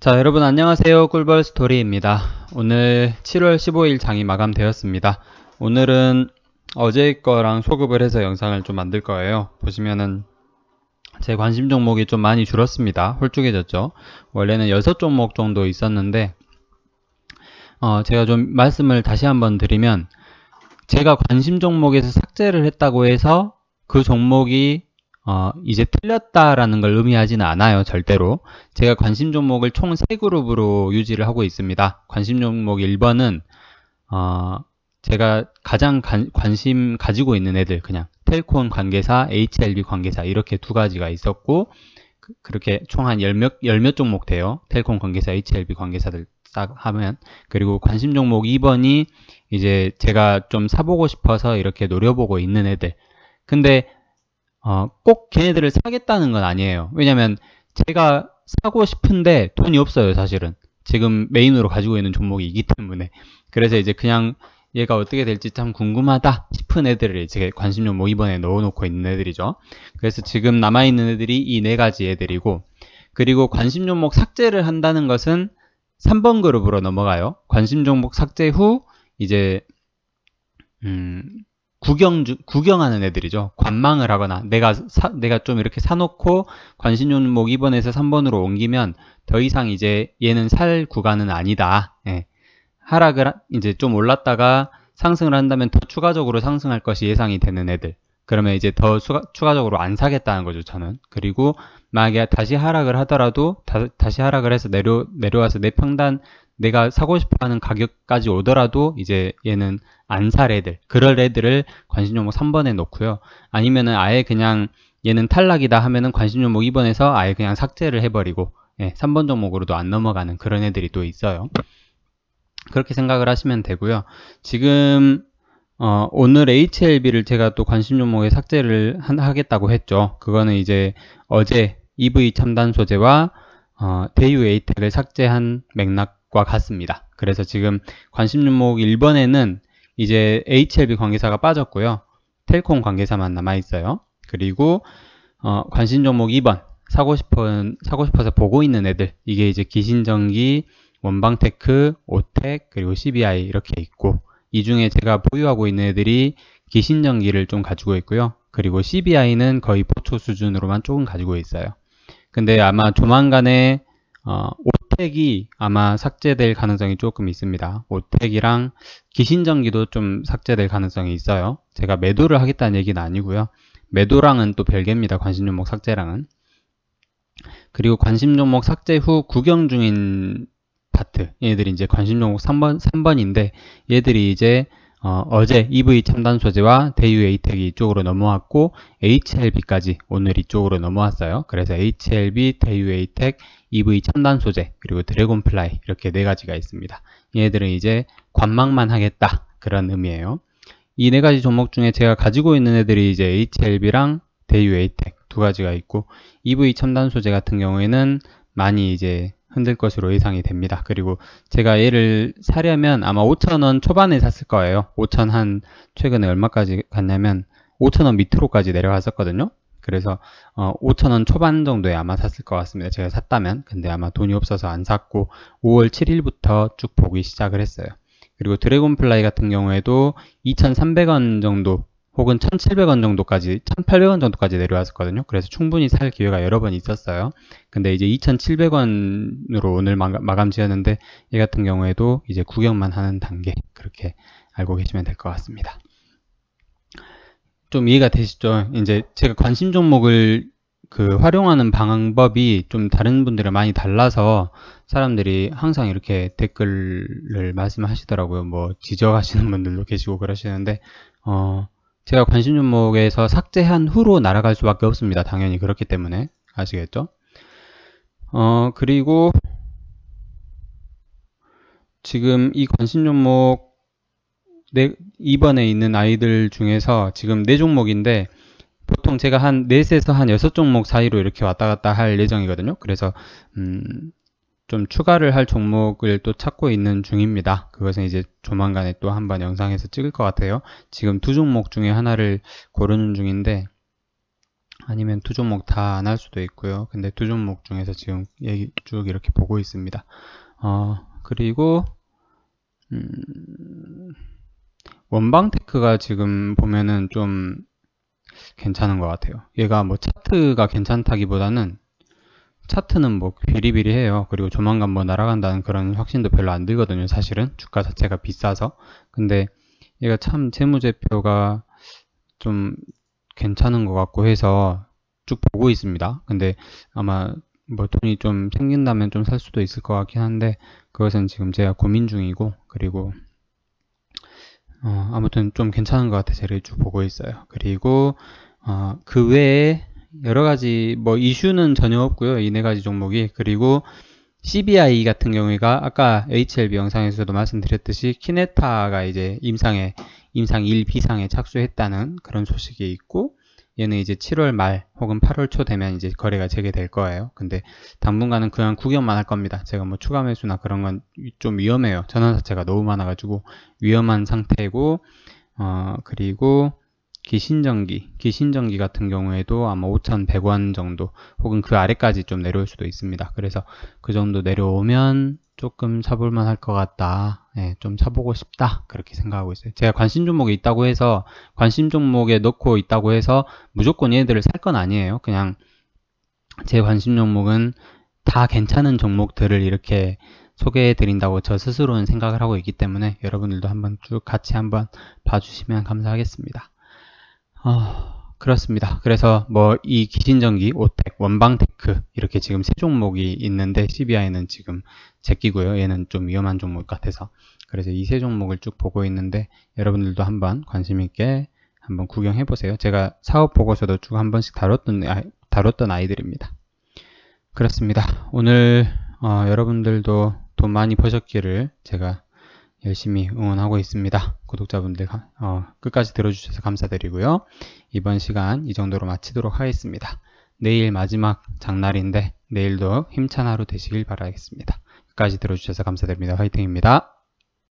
자, 여러분 안녕하세요. 꿀벌 스토리입니다. 오늘 7월 15일 장이 마감되었습니다. 오늘은 어제 거랑 소급을 해서 영상을 좀 만들 거예요. 보시면은 제 관심 종목이 좀 많이 줄었습니다. 홀쭉해졌죠. 원래는 6종목 정도 있었는데 어, 제가 좀 말씀을 다시 한번 드리면 제가 관심 종목에서 삭제를 했다고 해서 그 종목이 어, 이제 틀렸다라는 걸 의미하지는 않아요, 절대로. 제가 관심 종목을 총 3그룹으로 유지를 하고 있습니다. 관심 종목 1번은, 어, 제가 가장 관, 관심 가지고 있는 애들, 그냥 텔콘 관계사, HLB 관계사, 이렇게 두 가지가 있었고, 그, 렇게 총 한 열 몇, 열몇 종목 돼요. 텔콘 관계사, HLB 관계사들 싹 하면. 그리고 관심 종목 2번이 이제 제가 좀 사보고 싶어서 이렇게 노려보고 있는 애들. 근데 어, 꼭 걔네들을 사겠다는 건 아니에요. 왜냐면 제가 사고 싶은데 돈이 없어요, 사실은. 지금 메인으로 가지고 있는 종목이기 때문에. 그래서 이제 그냥 얘가 어떻게 될지 참 궁금하다 싶은 애들을 이제 관심 종목 이번에 넣어놓고 있는 애들이죠. 그래서 지금 남아있는 애들이 이 네 가지 애들이고, 그리고 관심 종목 삭제를 한다는 것은 3번 그룹으로 넘어가요. 관심 종목 삭제 후, 이제, 음, 구경 구경하는 애들이죠. 관망을 하거나 내가 사, 내가 좀 이렇게 사놓고 관심 종목 2번에서 3번으로 옮기면 더 이상 이제 얘는 살 구간은 아니다. 예. 하락을 이제 좀 올랐다가 상승을 한다면 더 추가적으로 상승할 것이 예상이 되는 애들. 그러면 이제 더 추가, 추가적으로 안 사겠다는 거죠, 저는. 그리고 만약에 다시 하락을 하더라도 다, 시 하락을 해서 내려 내려와서 내 평단 내가 사고 싶어 하는 가격까지 오더라도 이제 얘는 안 살 애들, 그럴 애들을 관심 종목 3번에 놓고요. 아니면은 아예 그냥 얘는 탈락이다 하면은 관심 종목 2번에서 아예 그냥 삭제를 해버리고 예, 3번 종목으로도 안 넘어가는 그런 애들이 또 있어요. 그렇게 생각을 하시면 되고요. 지금 어, 오늘 HLB를 제가 또 관심 종목에 삭제를 하겠다고 했죠. 그거는 이제 어제 EV 첨단 소재와 어, 대유 에이텍을 삭제한 맥락 과 같습니다. 그래서 지금 관심 종목 1번에는 이제 HLB 관계사가 빠졌고요. 텔콤 관계사만 남아 있어요. 그리고 어, 관심 종목 2번 사고 싶은 사고 싶어서 보고 있는 애들 이게 이제 기신전기, 원방테크, 오텍 그리고 CBI 이렇게 있고 이 중에 제가 보유하고 있는 애들이 기신전기를 좀 가지고 있고요. 그리고 CBI는 거의 보초 수준으로만 조금 가지고 있어요. 근데 아마 조만간에 어, 오텍이 아마 삭제될 가능성이 조금 있습니다. 오텍이랑 기신전기도 좀 삭제될 가능성이 있어요. 제가 매도를 하겠다는 얘기는 아니고요. 매도랑은 또 별개입니다. 관심 종목 삭제랑은. 그리고 관심 종목 삭제 후 구경 중인 파트 얘들이 이제 관심 종목 3번 3번인데 얘들이 이제 어, 제 EV 첨단 소재와 대유 에이텍이 이쪽으로 넘어왔고 HLB까지 오늘 이쪽으로 넘어왔어요. 그래서 HLB, 대유 에이텍, EV 첨단 소재, 그리고 드래곤플라이 이렇게 네 가지가 있습니다. 얘들은 이제 관망만 하겠다 그런 의미예요. 이 네 가지 종목 중에 제가 가지고 있는 애들이 이제 HLB랑 대유 에이텍 두 가지가 있고 EV 첨단 소재 같은 경우에는 많이 이제 흔들 것으로 예상이 됩니다. 그리고 제가 얘를 사려면 아마 5천원 초반에 샀을 거예요. 5천 한 최근에 얼마까지 갔냐면 5천원 밑으로까지 내려갔었거든요. 그래서 어, 5천원 초반 정도에 아마 샀을 것 같습니다. 제가 샀다면. 근데 아마 돈이 없어서 안 샀고 5월 7일부터 쭉 보기 시작을 했어요. 그리고 드래곤플라이 같은 경우에도 2,300원 정도 혹은 1,700원 정도까지, 1,800원 정도까지 내려왔었거든요. 그래서 충분히 살 기회가 여러 번 있었어요. 근데 이제 2,700원으로 오늘 마감 지었는데 얘 같은 경우에도 이제 구경만 하는 단계 그렇게 알고 계시면 될 것 같습니다. 좀 이해가 되시죠? 이제 제가 관심 종목을 그 활용하는 방법이 좀 다른 분들이 많이 달라서 사람들이 항상 이렇게 댓글을 말씀하시더라고요. 뭐 지적하시는 분들도 계시고 그러시는데 어 제가 관심 종목에서 삭제한 후로 날아갈 수밖에 없습니다. 당연히 그렇기 때문에 아시겠죠? 어 그리고 지금 이 관심 종목 네, 2번에 있는 아이들 중에서 지금 4종목인데 보통 제가 한 4에서 한 6종목 사이로 이렇게 왔다 갔다 할 예정이거든요. 그래서 음, 좀 추가를 할 종목을 또 찾고 있는 중입니다. 그것은 이제 조만간에 또 한번 영상에서 찍을 것 같아요. 지금 두 종목 중에 하나를 고르는 중인데 아니면 두 종목 다 안 할 수도 있고요. 근데 두 종목 중에서 지금 얘기 쭉 이렇게 보고 있습니다. 어, 그리고 음, 원방테크가 지금 보면은 좀 괜찮은 것 같아요. 얘가 뭐 차트가 괜찮다기보다는 차트는 뭐 비리비리해요. 그리고 조만간 뭐 날아간다는 그런 확신도 별로 안 들거든요. 사실은 주가 자체가 비싸서. 근데 얘가 참 재무제표가 좀 괜찮은 것 같고 해서 쭉 보고 있습니다. 근데 아마 뭐 돈이 좀 생긴다면 좀 살 수도 있을 것 같긴 한데 그것은 지금 제가 고민 중이고 그리고 어, 아무튼 좀 괜찮은 것 같아서 를쭉 보고 있어요. 그리고 어, 그 외에 여러 가지 뭐 이슈는 전혀 없고요. 이 네 가지 종목이 그리고 CBI 같은 경우가 아까 HLB 영상에서도 말씀드렸듯이 키네타가 이제 임상에 임상 1 비상에 착수했다는 그런 소식이 있고 얘는 이제 7월 말 혹은 8월 초 되면 이제 거래가 재개될 거예요. 근데 당분간은 그냥 구경만 할 겁니다. 제가 뭐 추가 매수나 그런 건 좀 위험해요. 전환 자체가 너무 많아가지고 위험한 상태고 어 그리고 기신전기, 기신전기 같은 경우에도 아마 5,100원 정도 혹은 그 아래까지 좀 내려올 수도 있습니다. 그래서 그 정도 내려오면 조금 사볼만 할 것 같다. 예, 좀 사보고 싶다. 그렇게 생각하고 있어요. 제가 관심 종목이 있다고 해서 관심 종목에 넣고 있다고 해서 무조건 얘들을 살 건 아니에요. 그냥 제 관심 종목은 다 괜찮은 종목들을 이렇게 소개해 드린다고 저 스스로는 생각을 하고 있기 때문에 여러분들도 한번 쭉 같이 한번 봐주시면 감사하겠습니다. 어, 그렇습니다. 그래서 뭐 이 기신전기, 오텍, 원방테크 이렇게 지금 세 종목이 있는데 CBI는 지금 제끼고요. 얘는 좀 위험한 종목 같아서 그래서 이 세 종목을 쭉 보고 있는데 여러분들도 한번 관심 있게 한번 구경해 보세요. 제가 사업 보고서도 쭉 한 번씩 다뤘던 아, 다뤘던 아이들입니다. 그렇습니다. 오늘 어, 여러분들도 돈 많이 버셨기를 제가 열심히 응원하고 있습니다. 구독자분들 어, 끝까지 들어주셔서 감사드리고요. 이번 시간 이 정도로 마치도록 하겠습니다. 내일 마지막 장날인데 내일도 힘찬 하루 되시길 바라겠습니다. 끝까지 들어주셔서 감사드립니다. 화이팅입니다.